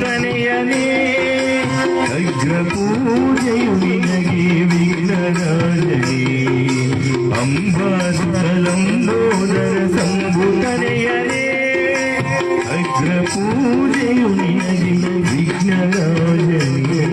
ತನೆಯನೇ ಅಗ್ರ ಪೂಜೆಯು ನಿನಗೆ ವಿಘ್ನರಾಜನೇ ಅಂಬಾ ಸುತಲಂಬೋದರ ಸಂಭು ತನೆಯನೇ ಅಗ್ರ ಪೂಜೆಯು ನಿನಗೆ ವಿಘ್ನರಾಜನೇ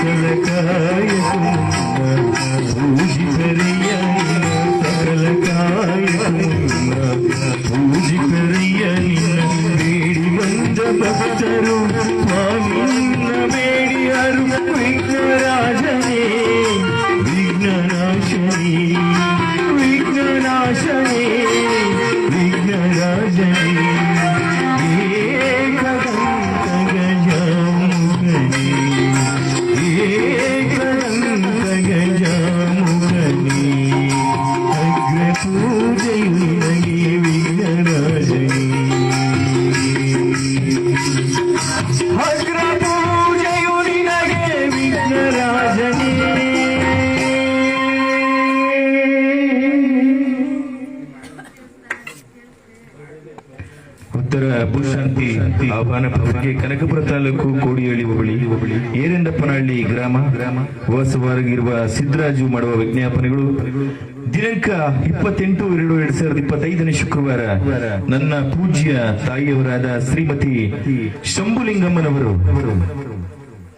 கலகாய சுந்தர ಭೂಶಾಂತಿ ಆಹ್ವಾನ ಪತ್ರಿಕೆ ಕನಕಪುರ ತಾಲೂಕು ಕೋಡಿಹಳ್ಳಿ ಹೋಬಳಿ. ಹೋಬಳಿ ಏರೆಂಡಪ್ಪನಹಳ್ಳಿ ಗ್ರಾಮ. ಗ್ರಾಮ ವಾಸವಾಗಿರುವ ಸಿದ್ದರಾಜು ಮಾಡುವ ವಿಜ್ಞಾಪನೆಗಳು. ದಿನಾಂಕ ಇಪ್ಪತ್ತೆಂಟು ಎರಡು ಎರಡ್ ಸಾವಿರದ ಇಪ್ಪತ್ತೈದನೇ ಶುಕ್ರವಾರ ನನ್ನ ಪೂಜ್ಯ ತಾಯಿಯವರಾದ ಶ್ರೀಮತಿ ಶಂಭುಲಿಂಗಮ್ಮನವರು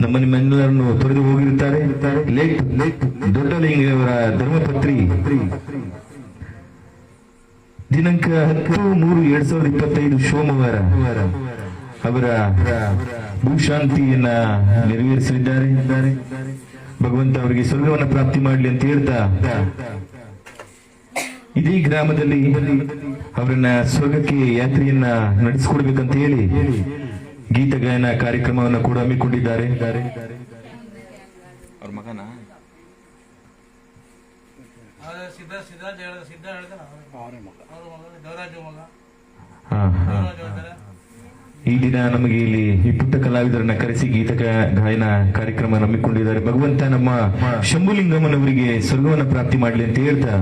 ನಮ್ಮ ನಿಮ್ಮೆಲ್ಲರನ್ನು ತೊರೆದು ಹೋಗಿರುತ್ತಾರೆ. Late late, ದೊಡ್ಡಲಿಂಗವರ ಧರ್ಮಪತ್ರಿ. ದಿನಾಂಕ ಹತ್ತು ಮೂರು ಎರಡ್ ಸಾವಿರದ ಇಪ್ಪತ್ತೈದು ಸೋಮವಾರ. ಅವರ ಭೂಶಾಂತಿಯನ್ನ ನೆರವೇರಿಸಲಿದ್ದಾರೆ. ಭಗವಂತ ಅವರಿಗೆ ಸ್ವರ್ಗವನ್ನ ಪ್ರಾಪ್ತಿ ಮಾಡಲಿ ಅಂತ ಹೇಳ್ತಾ ಇದೀ ಗ್ರಾಮದಲ್ಲಿ ಅವರನ್ನ ಸ್ವರ್ಗಕ್ಕೆ ಯಾತ್ರೆಯನ್ನ ನಡೆಸಿಕೊಡ್ಬೇಕಂತ ಹೇಳಿ ಗೀತ ಗಾಯನ ಕಾರ್ಯಕ್ರಮವನ್ನು ಕೂಡ ಹಮ್ಮಿಕೊಂಡಿದ್ದಾರೆ. ಅವ್ರ ಮಗನ? ಸಿದ್ಧಾರ್ಥ ಈ ದಿನ ನಮಗೆ ಇಲ್ಲಿ ಈ ಪುಟ್ಟ ಕಲಾವಿದರನ್ನ ಕರೆಸಿ ಗೀತ ಗಾಯನ ಕಾರ್ಯಕ್ರಮ ಹಮ್ಮಿಕೊಂಡಿದ್ದಾರೆ. ಭಗವಂತ ನಮ್ಮ ಶಂಭುಲಿಂಗಮ್ಮನವರಿಗೆ ಸ್ವರ್ಗವನ್ನು ಪ್ರಾಪ್ತಿ ಮಾಡಲಿ ಅಂತ ಹೇಳ್ತಾ